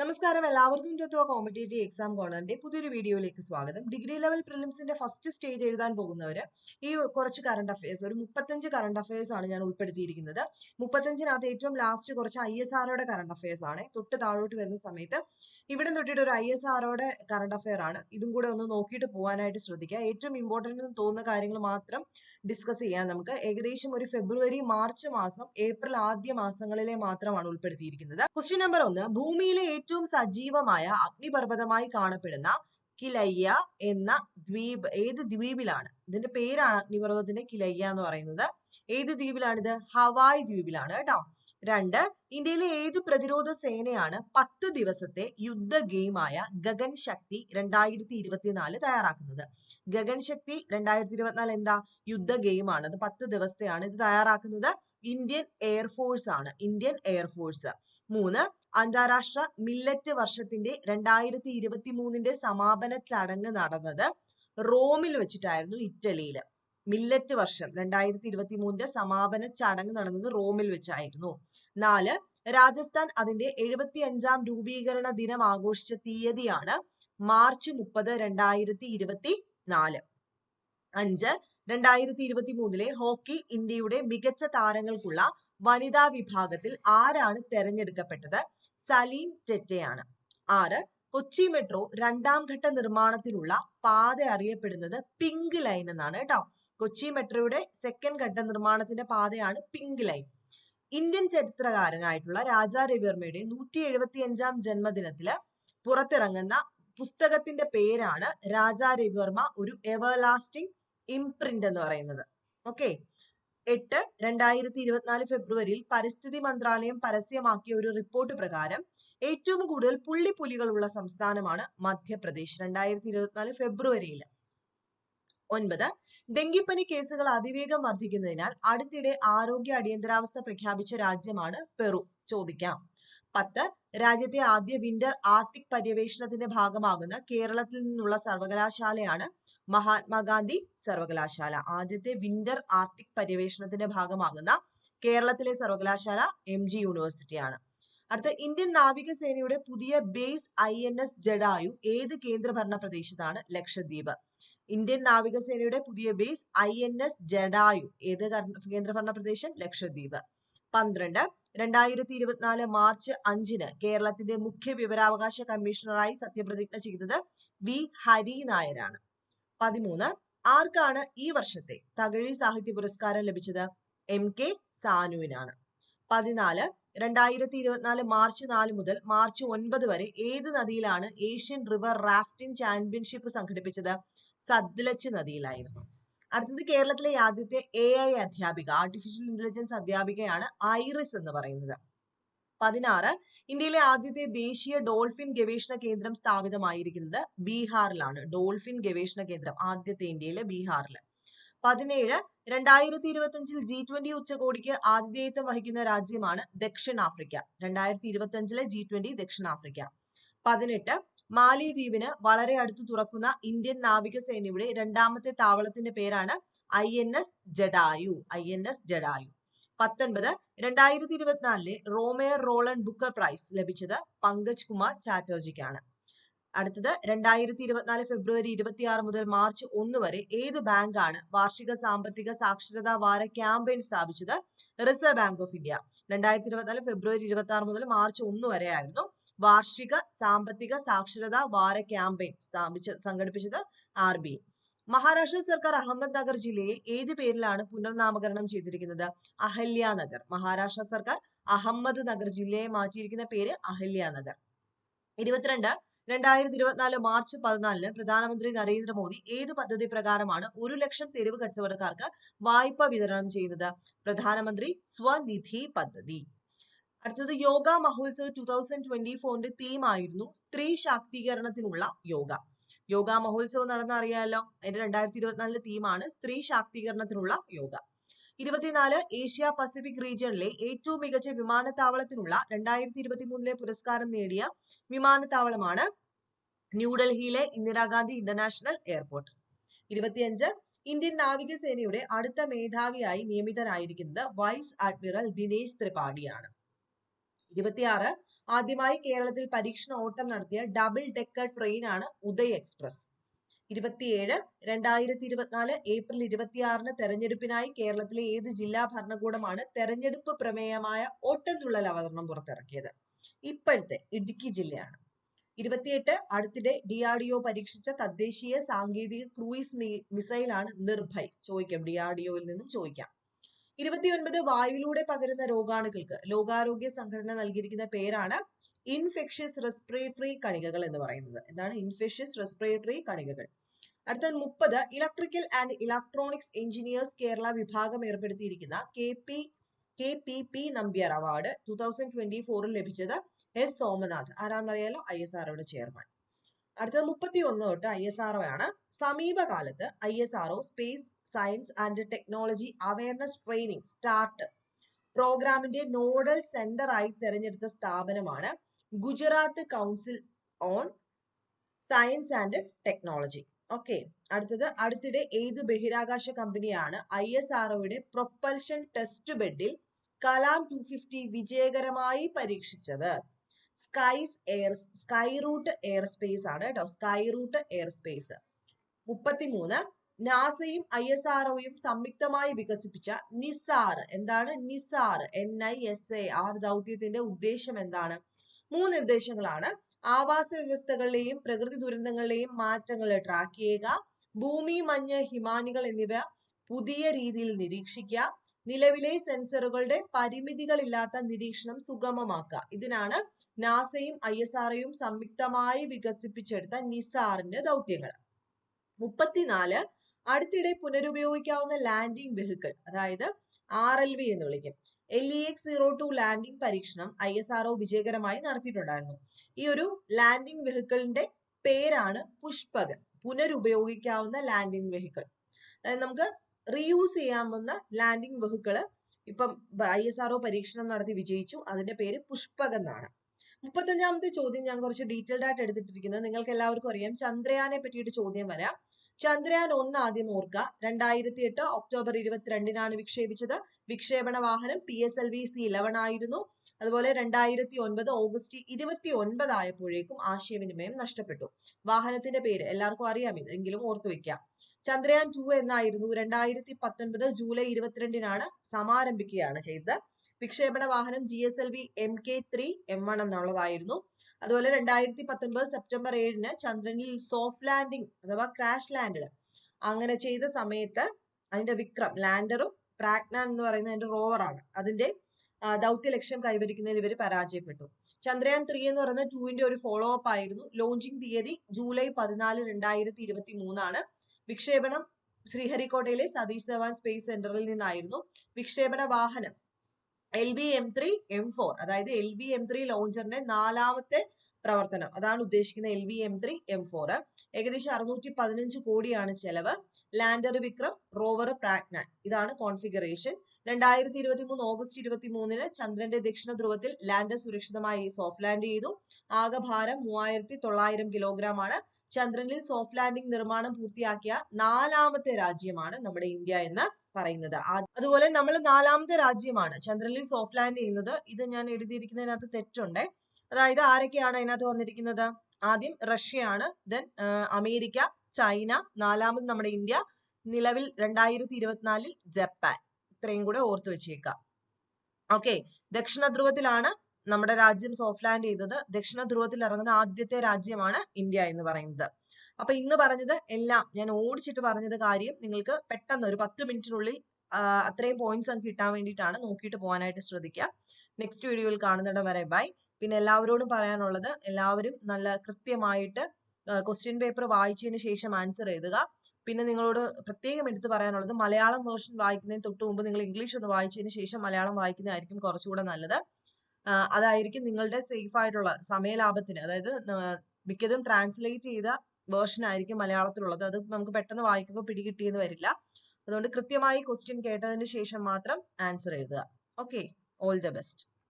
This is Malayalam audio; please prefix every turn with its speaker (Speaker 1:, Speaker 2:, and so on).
Speaker 1: നമസ്കാരം എല്ലാവർക്കും ടോ കോമ്പറ്റേറ്റീവ് എക്സാം കോണറിന്റെ പുതിയൊരു വീഡിയോയിലേക്ക് സ്വാഗതം ഡിഗ്രി ലെവൽ പ്രിലിംസിന്റെ ഫസ്റ്റ് സ്റ്റേജ് എഴുതാൻ പോകുന്നവര് ഈ കുറച്ച് കറണ്ട് അഫയേഴ്സ് ഒരു മുപ്പത്തഞ്ച് കറണ്ട് അഫയേഴ്സ് ആണ് ഞാൻ ഉൾപ്പെടുത്തിയിരിക്കുന്നത് മുപ്പത്തഞ്ചിനകത്ത് ഏറ്റവും ലാസ്റ്റ് കുറച്ച് ഐ എസ് ആറോടെ കറണ്ട് അഫയേഴ്സ് ആണ് തൊട്ട് താഴോട്ട് വരുന്ന സമയത്ത് ഇവിടെ തൊട്ടിട്ട് ഒരു ഐ എസ് ആറോടെ കറണ്ട് അഫയർ ആണ് ഇതും കൂടെ ഒന്ന് നോക്കിയിട്ട് പോകാനായിട്ട് ശ്രദ്ധിക്കുക ഏറ്റവും ഇമ്പോർട്ടൻ്റ് എന്ന് തോന്നുന്ന കാര്യങ്ങൾ മാത്രം ഡിസ്കസ് ചെയ്യാം നമുക്ക് ഏകദേശം ഒരു ഫെബ്രുവരി മാർച്ച് മാസം ഏപ്രിൽ ആദ്യ മാസങ്ങളിലെ മാത്രമാണ് ഉൾപ്പെടുത്തിയിരിക്കുന്നത് ക്വസ്റ്റ്യൻ നമ്പർ ഒന്ന് ഭൂമിയിലെ ഏറ്റവും സജീവമായ അഗ്നിപർവ്വതമായി കാണപ്പെടുന്ന കിലയ്യ എന്ന ദ്വീപ് ഏത് ദ്വീപിലാണ് ഇതിന്റെ പേരാണ് അഗ്നിപർവ്വതത്തിന്റെ കിലയ്യ എന്ന് പറയുന്നത് ഏത് ഇത് ഹവായ് ദ്വീപിലാണ് കേട്ടോ രണ്ട് ഇന്ത്യയിലെ ഏത് പ്രതിരോധ സേനയാണ് പത്ത് ദിവസത്തെ യുദ്ധ ഗെയിമായ ഗഗൻ ശക്തി രണ്ടായിരത്തി ഇരുപത്തിനാല് തയ്യാറാക്കുന്നത് ഗഗൻ ശക്തി രണ്ടായിരത്തി ഇരുപത്തിനാല് എന്താ യുദ്ധ ഗെയിമാണ് അത് പത്ത് ദിവസത്തെയാണ് ഇത് തയ്യാറാക്കുന്നത് ഇന്ത്യൻ എയർഫോഴ്സ് ആണ് ഇന്ത്യൻ എയർഫോഴ്സ് മൂന്ന് അന്താരാഷ്ട്ര മില്ലറ്റ് വർഷത്തിന്റെ രണ്ടായിരത്തി ഇരുപത്തി മൂന്നിന്റെ സമാപന ചടങ്ങ് നടന്നത് റോമിൽ വെച്ചിട്ടായിരുന്നു ഇറ്റലിയിൽ മില്ലറ്റ് വർഷം രണ്ടായിരത്തി ഇരുപത്തി മൂന്നിന്റെ സമാപന ചടങ്ങ് നടന്നത് റോമിൽ വെച്ചായിരുന്നു നാല് രാജസ്ഥാൻ അതിന്റെ എഴുപത്തി അഞ്ചാം രൂപീകരണ ദിനം ആഘോഷിച്ച തീയതിയാണ് മാർച്ച് മുപ്പത് രണ്ടായിരത്തി ഇരുപത്തി നാല് അഞ്ച് രണ്ടായിരത്തി ഇരുപത്തി മൂന്നിലെ ഹോക്കി ഇന്ത്യയുടെ മികച്ച താരങ്ങൾക്കുള്ള വനിതാ വിഭാഗത്തിൽ ആരാണ് തെരഞ്ഞെടുക്കപ്പെട്ടത് സലീം ടെറ്റയാണ് ആറ് കൊച്ചി മെട്രോ രണ്ടാം ഘട്ട നിർമ്മാണത്തിലുള്ള പാത അറിയപ്പെടുന്നത് പിങ്ക് ലൈൻ എന്നാണ് കേട്ടോ കൊച്ചി മെട്രോയുടെ സെക്കൻഡ് ഘട്ട നിർമ്മാണത്തിന്റെ പാതയാണ് പിങ്ക് ലൈൻ ഇന്ത്യൻ ചരിത്രകാരനായിട്ടുള്ള രാജാ രവിവർമ്മയുടെ നൂറ്റി എഴുപത്തി അഞ്ചാം ജന്മദിനത്തില് പുറത്തിറങ്ങുന്ന പുസ്തകത്തിന്റെ പേരാണ് രാജാ രവിവർമ്മ ഒരു എവർലാസ്റ്റിംഗ് ഇംപ്രിന്റ് എന്ന് പറയുന്നത് ഓക്കെ എട്ട് രണ്ടായിരത്തി ഇരുപത്തിനാല് ഫെബ്രുവരിയിൽ പരിസ്ഥിതി മന്ത്രാലയം പരസ്യമാക്കിയ ഒരു റിപ്പോർട്ട് പ്രകാരം ഏറ്റവും കൂടുതൽ പുള്ളിപ്പുലികളുള്ള സംസ്ഥാനമാണ് മധ്യപ്രദേശ് രണ്ടായിരത്തി ഇരുപത്തിനാല് ഫെബ്രുവരിയിൽ ഒൻപത് ഡെങ്കിപ്പനി കേസുകൾ അതിവേഗം വർദ്ധിക്കുന്നതിനാൽ അടുത്തിടെ ആരോഗ്യ അടിയന്തരാവസ്ഥ പ്രഖ്യാപിച്ച രാജ്യമാണ് പെറു ചോദിക്കാം പത്ത് രാജ്യത്തെ ആദ്യ വിന്റർ ആർട്ടിക് പര്യവേഷണത്തിന്റെ ഭാഗമാകുന്ന കേരളത്തിൽ നിന്നുള്ള സർവകലാശാലയാണ് മഹാത്മാഗാന്ധി സർവകലാശാല ആദ്യത്തെ വിന്റർ ആർട്ടിക് പര്യവേഷണത്തിന്റെ ഭാഗമാകുന്ന കേരളത്തിലെ സർവകലാശാല എം ജി യൂണിവേഴ്സിറ്റിയാണ് അടുത്ത ഇന്ത്യൻ നാവികസേനയുടെ പുതിയ base I N S Jatayu ഏത് കേന്ദ്രഭരണ പ്രദേശത്താണ് ലക്ഷദ്വീപ് ഇന്ത്യൻ നാവികസേനയുടെ പുതിയ base I N S Jatayu ഏത് കേന്ദ്രഭരണ പ്രദേശം ലക്ഷദ്വീപ് പന്ത്രണ്ട് രണ്ടായിരത്തി ഇരുപത്തിനാല് മാർച്ച് അഞ്ചിന് കേരളത്തിന്റെ മുഖ്യ വിവരാവകാശ കമ്മീഷണറായി സത്യപ്രതിജ്ഞ ചെയ്തത് വി ഹരി നായരാണ് പതിമൂന്ന് ആർക്കാണ് ഈ വർഷത്തെ തകഴി സാഹിത്യ പുരസ്കാരം ലഭിച്ചത് എം കെ സാനുവിനാണ് പതിനാല് രണ്ടായിരത്തി ഇരുപത്തിനാല് മാർച്ച് നാല് മുതൽ മാർച്ച് ഒൻപത് വരെ ഏത് നദിയിലാണ് ഏഷ്യൻ റിവർ റാഫ്റ്റിംഗ് ചാമ്പ്യൻഷിപ്പ് സംഘടിപ്പിച്ചത് സദ്ലച്ച് നദിയിലായിരുന്നു അടുത്തത് കേരളത്തിലെ ആദ്യത്തെ എ ഐ അധ്യാപിക ആർട്ടിഫിഷ്യൽ ഇന്റലിജൻസ് അധ്യാപികയാണ് ഐറിസ് എന്ന് പറയുന്നത് പതിനാറ് ഇന്ത്യയിലെ ആദ്യത്തെ ദേശീയ ഡോൾഫിൻ ഗവേഷണ കേന്ദ്രം സ്ഥാപിതമായിരിക്കുന്നത് ബീഹാറിലാണ് ഡോൾഫിൻ ഗവേഷണ കേന്ദ്രം ആദ്യത്തെ ഇന്ത്യയിലെ ബീഹാറിൽ പതിനേഴ് രണ്ടായിരത്തി ഇരുപത്തിയഞ്ചിൽ ജി ട്വന്റി ഉച്ചകോടിക്ക് ആതിഥേയത്വം വഹിക്കുന്ന രാജ്യമാണ് ദക്ഷിണാഫ്രിക്ക രണ്ടായിരത്തി ഇരുപത്തിയഞ്ചിലെ ജി ട്വന്റി ദക്ഷിണാഫ്രിക്ക പതിനെട്ട് മാലിദ്വീപിന് വളരെ അടുത്ത് തുറക്കുന്ന ഇന്ത്യൻ നാവികസേനയുടെ രണ്ടാമത്തെ താവളത്തിന്റെ പേരാണ് I N S Jatayu I N S Jatayu പത്തൊൻപത് രണ്ടായിരത്തി ഇരുപത്തിനാലിലെ റോമേർ റോളൻ ബുക്കർ പ്രൈസ് ലഭിച്ചത് പങ്കജ് കുമാർ ചാറ്റർജിക്കാണ് അടുത്തത് രണ്ടായിരത്തി ഇരുപത്തിനാല് ഫെബ്രുവരി ഇരുപത്തിയാറ് മുതൽ മാർച്ച് ഒന്ന് വരെ ഏത് ബാങ്കാണ് വാർഷിക സാമ്പത്തിക സാക്ഷരതാ വാര ക്യാമ്പയിൻ സ്ഥാപിച്ചത് റിസർവ് ബാങ്ക് ഓഫ് ഇന്ത്യ രണ്ടായിരത്തി ഇരുപത്തിനാല് ഫെബ്രുവരി ഇരുപത്തി ആറ് മുതൽ മാർച്ച് ഒന്ന് വരെ ആയിരുന്നു വാർഷിക സാമ്പത്തിക സാക്ഷരതാ വാര ക്യാമ്പയിൻ സ്ഥാപിച്ച സംഘടിപ്പിച്ചത് ആർ ബി മഹാരാഷ്ട്ര സർക്കാർ അഹമ്മദ് നഗർ ജില്ലയെ ഏത് പേരിലാണ് പുനർനാമകരണം ചെയ്തിരിക്കുന്നത് അഹല്യ നഗർ മഹാരാഷ്ട്ര സർക്കാർ അഹമ്മദ് നഗർ ജില്ലയെ മാറ്റിയിരിക്കുന്ന പേര് അഹല്യ നഗർ ഇരുപത്തിരണ്ട് രണ്ടായിരത്തി ഇരുപത്തിനാല് മാർച്ച് പതിനാലിന് പ്രധാനമന്ത്രി നരേന്ദ്രമോദി ഏത് പദ്ധതി പ്രകാരമാണ് ഒരു ലക്ഷം തെരുവ് കച്ചവടക്കാർക്ക് വായ്പ വിതരണം ചെയ്യുന്നത് പ്രധാനമന്ത്രി സ്വനിധി പദ്ധതി അടുത്തത് Yoga Mahotsav two thousand twenty ഫോറിന്റെ തീം ആയിരുന്നു സ്ത്രീ ശാക്തീകരണത്തിനുള്ള യോഗ യോഗ മഹോത്സവം നടന്ന അറിയാമല്ലോ അതിന്റെ രണ്ടായിരത്തി ഇരുപത്തിനാലിലെ തീമാണ് സ്ത്രീ ശാക്തീകരണത്തിനുള്ള യോഗ ഇരുപത്തിനാല് ഏഷ്യ പസഫിക് റീജിയണിലെ ഏറ്റവും മികച്ച വിമാനത്താവളത്തിനുള്ള രണ്ടായിരത്തി ഇരുപത്തി മൂന്നിലെ പുരസ്കാരം നേടിയ വിമാനത്താവളമാണ് ന്യൂഡൽഹിയിലെ ഇന്ദിരാഗാന്ധി ഇന്റർനാഷണൽ എയർപോർട്ട് ഇരുപത്തിയഞ്ച് ഇന്ത്യൻ നാവികസേനയുടെ അടുത്ത മേധാവിയായി നിയമിതനായിരിക്കുന്നത് വൈസ് അഡ്മിറൽ ദിനേശ് ത്രിപാഠിയാണ് ഇരുപത്തിയാറ് ആദ്യമായി കേരളത്തിൽ പരീക്ഷണ ഓട്ടം നടത്തിയ ഡബിൾ ഡെക്കർ ട്രെയിൻ ആണ് ഉദയ് എക്സ്പ്രസ് ഇരുപത്തിയേഴ് രണ്ടായിരത്തി ഇരുപത്തിനാല് ഏപ്രിൽ ഇരുപത്തിയാറിന് തെരഞ്ഞെടുപ്പിനായി കേരളത്തിലെ ഏത് ജില്ലാ ഭരണകൂടമാണ് തെരഞ്ഞെടുപ്പ് പ്രമേയമായ ഓട്ടംതുള്ളൽ അവതരണം പുറത്തിറക്കിയത് ഇപ്പോഴത്തെ ഇടുക്കി ജില്ലയാണ് ഇരുപത്തിയെട്ട് അടുത്തിടെ ഡി ആർ ഡി ഒ പരീക്ഷിച്ച തദ്ദേശീയ സാങ്കേതിക ക്രൂയിസ് മിസൈലാണ് നിർഭയ് ചോദിക്കാം ഡി ആർ ഡി ഒയിൽ നിന്നും ചോദിക്കാം ഇരുപത്തിയൊൻപത് വായുവിലൂടെ പകരുന്ന രോഗാണുക്കൾക്ക് ലോകാരോഗ്യ സംഘടന നൽകിയിരിക്കുന്ന പേരാണ് ഇൻഫെക്ഷ്യസ് റെസ്പിറേറ്ററി കണികകൾ എന്ന് പറയുന്നത് എന്താണ് ഇൻഫെക്ഷ്യസ് റെസ്പിറേറ്ററി കണികകൾ അടുത്ത മുപ്പത് electrical and electronics engineers Kerala വിഭാഗം ഏർപ്പെടുത്തിയിരിക്കുന്ന K P K P P Nambiar award two thousand twenty ഫോറിൽ ലഭിച്ചത് എസ് സോമനാഥ് ആരാന്നറിയാലോ ഐ എസ് ആർഒയുടെ ചെയർമാൻ അടുത്തത് മുപ്പത്തി ഒന്ന് തൊട്ട് ഐ എസ് ആർ ആണ് സമീപകാലത്ത് I S R space science and technology awareness training start പ്രോഗ്രാമിന്റെ നോഡൽ സെന്റർ ആയി തെരഞ്ഞെടുത്ത സ്ഥാപനമാണ് Gujarat council on science and technology okay അടുത്തത് അടുത്തിടെ ഏത് ബഹിരാകാശ കമ്പനിയാണ് ഐ എസ് ഒയുടെ പ്രൊപ്പൽഷൻ ടെസ്റ്റ് ബെഡിൽ കലാം ടു ഫിഫ്റ്റി വിജയകരമായി പരീക്ഷിച്ചത് skies air Skyroot Aerospace ആണ് കേട്ടോ സ്കൈ റൂട്ട് എയർ സ്പേസ് മുപ്പത്തിമൂന്ന് നാസയും ഐ എസ് ഒയും സംയുക്തമായി വികസിപ്പിച്ച നിസാർ എന്താണ് NISAR N I S A R ദൗത്യത്തിന്റെ ഉദ്ദേശം എന്താണ് മൂന്ന് നിർദ്ദേശങ്ങളാണ് ആവാസ വ്യവസ്ഥകളിലെയും പ്രകൃതി ദുരന്തങ്ങളിലെയും മാറ്റങ്ങൾ ട്രാക്ക് ചെയ്യുക ഭൂമി മഞ്ഞ് ഹിമാനികൾ എന്നിവ പുതിയ രീതിയിൽ നിരീക്ഷിക്കുക നിലവിലെ സെൻസറുകളുടെ പരിമിതികളില്ലാത്ത നിരീക്ഷണം സുഗമമാക്കുക ഇതിനാണ് നാസയും ഐ എസ് ആർഒയും സംയുക്തമായി വികസിപ്പിച്ചെടുത്ത നിസാറിന്റെ ദൗത്യങ്ങൾ മുപ്പത്തിനാല് അടുത്തിടെ പുനരുപയോഗിക്കാവുന്ന ലാൻഡിംഗ് വെഹിക്കിൾ അതായത് ആർ എൽ വി എന്ന് വിളിക്കും L E X zero two landing പരീക്ഷണം ഐ എസ് ഒ വിജയകരമായി നടത്തിയിട്ടുണ്ടായിരുന്നു ഈ ഒരു ലാൻഡിംഗ് വെഹിക്കിളിന്റെ പേരാണ് പുഷ്പകൻ പുനരുപയോഗിക്കാവുന്ന ലാൻഡിംഗ് വെഹിക്കിൾ അതായത് നമുക്ക് റീയൂസ് ചെയ്യാവുന്ന ലാൻഡിങ് വെഹിക്കിള് ഇപ്പം ഐ എസ് ആർഒ പരീക്ഷണം നടത്തി വിജയിച്ചു അതിന്റെ പേര് പുഷ്പക് എന്നാണ് മുപ്പത്തഞ്ചാമത്തെ ചോദ്യം ഞാൻ കുറച്ച് ഡീറ്റെയിൽഡ് ആയിട്ട് എടുത്തിട്ടിരിക്കുന്നത് നിങ്ങൾക്ക് എല്ലാവർക്കും അറിയാം ചന്ദ്രയാനെ പറ്റിയിട്ട് ചോദ്യം വരാം ചന്ദ്രയാൻ ഒന്ന് ആദ്യം ഓർക്കുക രണ്ടായിരത്തി എട്ട് ഒക്ടോബർ ഇരുപത്തിരണ്ടിനാണ് വിക്ഷേപിച്ചത് വിക്ഷേപണ വാഹനം P S L V C eleven ആയിരുന്നു അതുപോലെ രണ്ടായിരത്തി ഒൻപത് ഓഗസ്റ്റ് ഇരുപത്തി ഒൻപത് ആയപ്പോഴേക്കും ആശയവിനിമയം നഷ്ടപ്പെട്ടു വാഹനത്തിന്റെ പേര് എല്ലാവർക്കും അറിയാം ഇതെങ്കിലും എങ്കിലും ഓർത്തു വയ്ക്കാം ചന്ദ്രയാൻ ടു എന്നായിരുന്നു രണ്ടായിരത്തി പത്തൊൻപത് ജൂലൈ ഇരുപത്തിരണ്ടിനാണ് സമാരംഭിക്കുകയാണ് ചെയ്തത് വിക്ഷേപണ വാഹനം G S L V M K three M one എന്നുള്ളതായിരുന്നു അതുപോലെ രണ്ടായിരത്തി പത്തൊൻപത് സെപ്റ്റംബർ ഏഴിന് ചന്ദ്രനിൽ സോഫ്റ്റ് ലാൻഡിംഗ് അഥവാ ക്രാഷ് ലാൻഡ് അങ്ങനെ ചെയ്ത സമയത്ത് അതിന്റെ വിക്രം ലാൻഡറും പ്രാഗ്നാൻ എന്ന് പറയുന്ന അതിന്റെ റോവറാണ് അതിന്റെ ദൗത്യ ലക്ഷ്യം കൈവരിക്കുന്നതിൽ ഇവർ പരാജയപ്പെട്ടു ചന്ദ്രയാൻ ത്രീ എന്ന് പറയുന്ന ടൂവിന്റെ ഒരു ഫോളോ അപ്പ് ആയിരുന്നു ലോഞ്ചിങ് തീയതി ജൂലൈ പതിനാല് രണ്ടായിരത്തി ഇരുപത്തി മൂന്നാണ് വിക്ഷേപണം ശ്രീഹരിക്കോട്ടയിലെ സതീഷ് ധവാൻ സ്പേസ് സെന്ററിൽ നിന്നായിരുന്നു വിക്ഷേപണ വാഹനം L V M three M four അതായത് എൽ വി എം ത്രീ ലോഞ്ചറിന്റെ നാലാമത്തെ പ്രവർത്തനം അതാണ് ഉദ്ദേശിക്കുന്ന L V M three M four ഏകദേശം അറുന്നൂറ്റി പതിനഞ്ച് കോടിയാണ് ചെലവ് ലാൻഡർ വിക്രം റോവർ പ്രാഗ്ന ഇതാണ് കോൺഫിഗറേഷൻ രണ്ടായിരത്തി ഇരുപത്തി മൂന്ന് ഓഗസ്റ്റ് ഇരുപത്തി മൂന്നിന് ചന്ദ്രന്റെ ദക്ഷിണ ധ്രുവത്തിൽ ലാൻഡർ സുരക്ഷിതമായി സോഫ്റ്റ് ലാൻഡ് ചെയ്തു ആകെ ഭാരം മൂവായിരത്തി തൊള്ളായിരം കിലോഗ്രാം ആണ് ചന്ദ്രനിൽ സോഫ്റ്റ് ലാൻഡിംഗ് നിർമ്മാണം പൂർത്തിയാക്കിയ നാലാമത്തെ രാജ്യമാണ് നമ്മുടെ ഇന്ത്യ എന്ന് പറയുന്നത് അതുപോലെ നമ്മൾ നാലാമത്തെ രാജ്യമാണ് ചന്ദ്രനിൽ സോഫ്റ്റ് ലാൻഡ് ചെയ്യുന്നത് ഇത് ഞാൻ എഴുതിയിരിക്കുന്നതിനകത്ത് തെറ്റുണ്ടേ അതായത് ആരൊക്കെയാണ് അതിനകത്ത് വന്നിരിക്കുന്നത് ആദ്യം റഷ്യയാണ് ദെൻ അമേരിക്ക ചൈന നാലാമത് നമ്മുടെ ഇന്ത്യ നിലവിൽ രണ്ടായിരത്തി ഇരുപത്തിനാലിൽ ജപ്പാൻ ഇത്രയും കൂടെ ഓർത്തു വെച്ചേക്കാം ഓക്കെ ദക്ഷിണ ധ്രുവത്തിലാണ് നമ്മുടെ രാജ്യം സോഫ്റ്റ് ലാൻഡ് ചെയ്തത് ദക്ഷിണ ധ്രുവത്തിൽ ഇറങ്ങുന്ന ആദ്യത്തെ രാജ്യമാണ് ഇന്ത്യ എന്ന് പറയുന്നത് അപ്പൊ ഇന്ന് പറഞ്ഞത് എല്ലാം ഞാൻ ഓടിച്ചിട്ട് പറഞ്ഞത് കാര്യം നിങ്ങൾക്ക് പെട്ടെന്ന് ഒരു പത്ത് മിനിറ്റിനുള്ളിൽ അത്രയും പോയിന്റ്സ് കിട്ടാൻ വേണ്ടിയിട്ടാണ് നോക്കിയിട്ട് പോകാനായിട്ട് ശ്രദ്ധിക്കുക നെക്സ്റ്റ് വീഡിയോയിൽ കാണുന്നിടം വരെ ബൈ പിന്നെ എല്ലാവരോടും പറയാനുള്ളത് എല്ലാവരും നല്ല കൃത്യമായിട്ട് ക്വസ്റ്റ്യൻ പേപ്പർ വായിച്ചതിന് ശേഷം ആൻസർ എഴുതുക പിന്നെ നിങ്ങളോട് പ്രത്യേകം എടുത്തു പറയാനുള്ളത് മലയാളം വേർഷൻ വായിക്കുന്നതിന് തൊട്ട് മുമ്പ് നിങ്ങൾ ഇംഗ്ലീഷ് ഒന്ന് വായിച്ചതിന് ശേഷം മലയാളം വായിക്കുന്നതായിരിക്കും കുറച്ചുകൂടെ നല്ലത് അതായിരിക്കും നിങ്ങളുടെ സേഫ് ആയിട്ടുള്ള സമയലാഭത്തിന് അതായത് മിക്കതും ട്രാൻസ്ലേറ്റ് ചെയ്ത വേർഷൻ ആയിരിക്കും മലയാളത്തിലുള്ളത് അത് നമുക്ക് പെട്ടെന്ന് വായിക്കുമ്പോൾ പിടികിട്ടിയെന്ന് വരില്ല അതുകൊണ്ട് കൃത്യമായി ക്വസ്റ്റ്യൻ കേട്ടതിന് ശേഷം മാത്രം ആൻസർ എഴുതുക ഓക്കെ ഓൾ ദ ബെസ്റ്റ്